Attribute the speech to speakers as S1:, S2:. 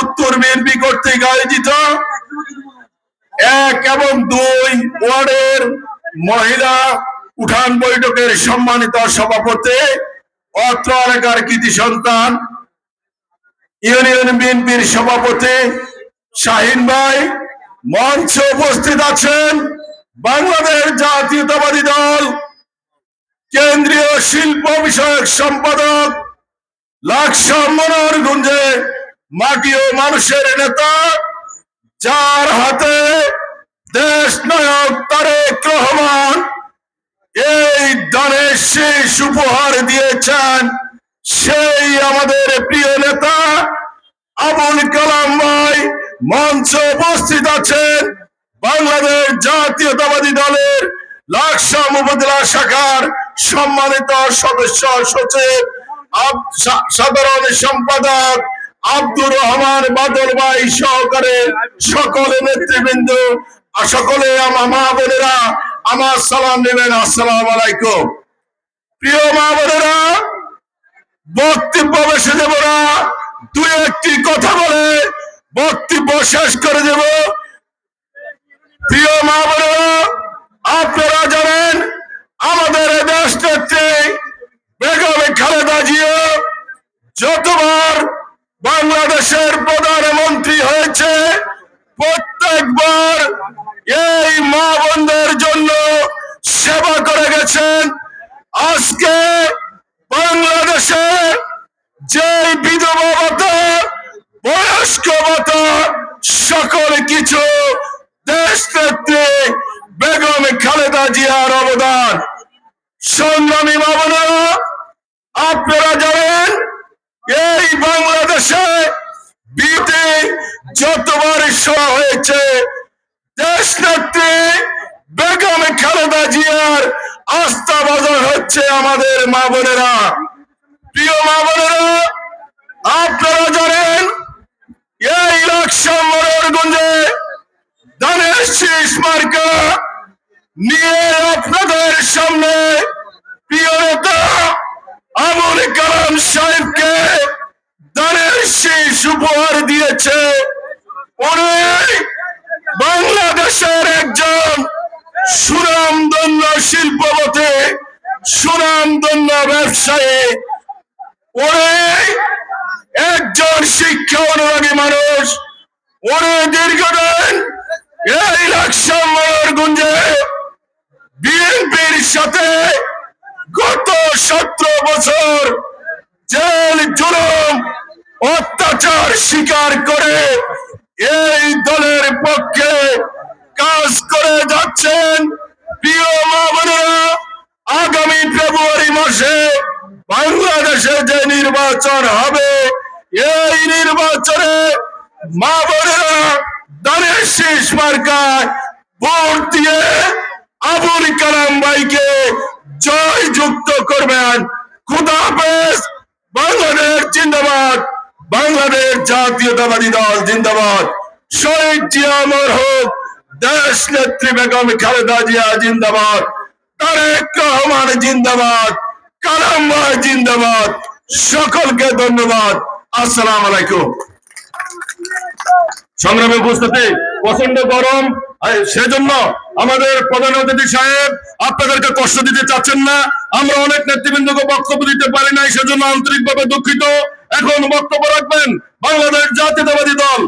S1: উত্তর বিএনপি এক এবং দুই ওয়ার্ডের মহিলা উঠান বৈঠকের সম্মানিত সভাপতি, অত্র এলাকার কৃতি সন্তান, ইউনিয়ন বিএনপির সভাপতি শাহিন ভাই, মঞ্চে উপস্থিত আছেন বাংলাদেশ জাতীয়তাবাদী দল, কেন্দ্রীয় শিল্প বিষয়ক সম্পাদক লাকসা মনোহরগঞ্জে মাটি ও মানুষের নেতা, যার হাতে দেশ নায়ক তারেক রহমান, এই দানের শেষ উপহার দিয়েছেন সেই আমাদের প্রিয় নেতা আবুল কালাম ভাই। মঞ্চে উপস্থিত আছেন বাংলাদেশ জাতীয়তাবাদী দলের লাকসাম উপজেলা শাখার সম্মানিত সদস্য সচিব সাধারণ সম্পাদক আব্দুর রহমান বাদল ভাই সহকারে সকলে নেতৃবৃন্দ আর সকলে আমার মা বোনেরা, আমার সালাম নেবেন, আসসালাম আলাইকুম। প্রিয় মা বোনেরা, বক্তব্য বেসে দেব না দুই একটি কথা বলে বক্তব্য শেষ করে দেব প্রিয় মা বোনেরা আপনারা জানেন আমাদের এই দেশ নেত্রী বেগম খালেদা জিয়া যতবার বাংলাদেশের প্রধানমন্ত্রী হয়েছে, প্রত্যেকবার এই মা বোনদের জন্য সেবা করে গেছেন। আজকে বাংলাদেশে যে বিধবা ভাতা, বয়স্ক ভাতা, সকল কিছু দেশ নেত্রী বেগম খালেদা জিয়ার অবদান। সংগ্রামী বাবনা আপনারা জানেন এই বাংলাদেশে বিতে যতবার সভা হয়েছে দেশ নেত্রী বেগম খালেদা জিয়ার আস্থা বাজার হচ্ছে আমাদের মা বোনেরা। প্রিয় মা বোনেরা, আপনারা জানেন, এই লাকসাম মনোরগঞ্জে ধানের শীষ মার্কা নিয়ে আপনাদের সামনে প্রিয় নেতা আবুল কালাম সাহেবকে উপহার দিয়েছে। উনি বাংলাদেশের একজন সুনামধন্য শিল্পপতি, সুনামধন্য ব্যবসায়ী উনি একজন শিক্ষা অনুরাগী মানুষ উনি দীর্ঘদিন এই লাকসাম মনোরগঞ্জে বিএনপির সাথে গত সতেরো বছর জেল জুলুম অত্যাচার স্বীকার করে এই দলের পক্ষে কাজ করে যাচ্ছেন আগামী ফেব্রুয়ারি মাসে বাংলাদেশে যে নির্বাচন হবে, এই নির্বাচনে মা বোনেরা দানের শেষ মার্কায় ভোট দিয়ে আবুল কালাম ভাইকে জয় যুক্ত করবেন। খুদা হাফেজ, বাংলাদেশ জিন্দাবাদ। বাংলাদেশ জাতীয়তাবাদী দল জিন্দাবাদ। শহীদ জিয়া অমর হোক, দেশ নেত্রী বেগম খালেদা জিয়া জিন্দাবাদ, তারেক রহমান জিন্দাবাদ, কালাম ভাই জিন্দাবাদ। সকলকে ধন্যবাদ। আসসালাম আলাইকুম। সংগ্রামে উপস্থিতি প্রচণ্ড গরম। সেজন্য আমাদের প্রধান অতিথি সাহেব, আপনাদেরকে কষ্ট দিতে চাচ্ছেন না। আমরা অনেক নেতৃবৃন্দকে বক্তব্য দিতে পারি নাই, সেজন্য আন্তরিকভাবে দুঃখিত। এখন বক্তব্য রাখবেন বাংলাদেশ জাতীয়তাবাদী দল।